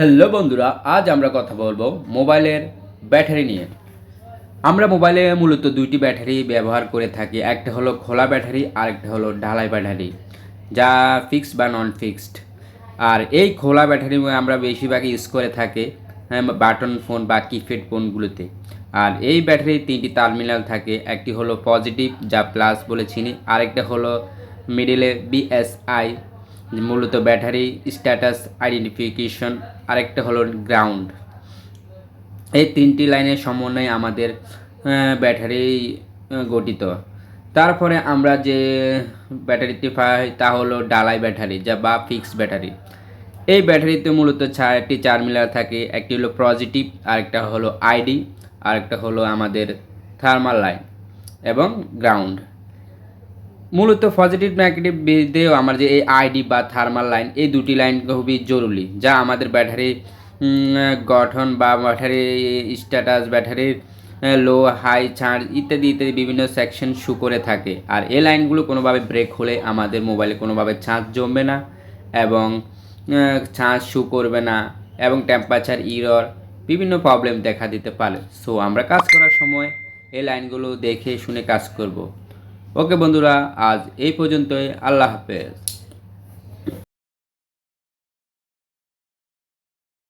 Hello বন্ধুরা, আজ আমরা কথা বলব মোবাইলের ব্যাটারি নিয়ে। আমরা মোবাইলে মূলত দুইটি ব্যাটারি ব্যবহার করে থাকি, একটা হলো খোলা ব্যাটারি আর একটা হলো ঢালাই ব্যাটারি, যা ফিক্সড বা নন ফিক্সড আর এই খোলা ব্যাটারি আমরা বেশিরভাগ ইউজ করে থাকি বাটন ফোন বা কিপ্যাড ফোনগুলোতে আর এই ব্যাটারির তিনটি টার্মিনাল থাকে, একটি হলো পজিটিভ যা প্লাস বলে চিনি, আরেকটা হলো মিডিলে বিএসআই মূলত ব্যাটারি, স্ট্যাটাস, আইডেন্টিফিকেশন, আরেকটা হলো গ্রাউন্ড। এই তিনটি লাইনের সমন্বয়ে আমাদের ব্যাটারি গঠিত। তারপরে আমরা যে ব্যাটারিটি পাই তা হলো ডালাই ব্যাটারি যা বা ফিক্স ব্যাটারি। এই ব্যাটারিতে মূলত চারটি টার্মিনাল থাকে, একটি হলো পজিটিভ, আরেকটা হলো আইডি, আরেকটা হলো আমাদের থার্মাল লাইন এবং গ্রাউন্ড। মূলত পজিটিভ নেগেটিভ দিয়েও আমার যে এই আইডি বা থার্মাল লাইন এই দুটি লাইন খুবই জরুরি, যা আমাদের ব্যাটারি গঠন বা ব্যাটারি স্ট্যাটাস ব্যাটারির লো হাই চার্জ ইত্যাদি ইত্যাদি বিভিন্ন সেকশন শু করে থাকে। আর এই লাইনগুলো কোনোভাবে ব্রেক হলে আমাদের মোবাইলে কোনোভাবে চার্জ জমবে না এবং চার্জ শু করবে না এবং টেম্পারেচার ইরর বিভিন্ন প্রবলেম দেখা দিতে পারে। সো আমরা কাজ করার সময় এই লাইনগুলো দেখে, শুনে কাজ করব। ওকে বন্ধুরা আজ এই পর্যন্তই। আল্লাহ হাফেজ।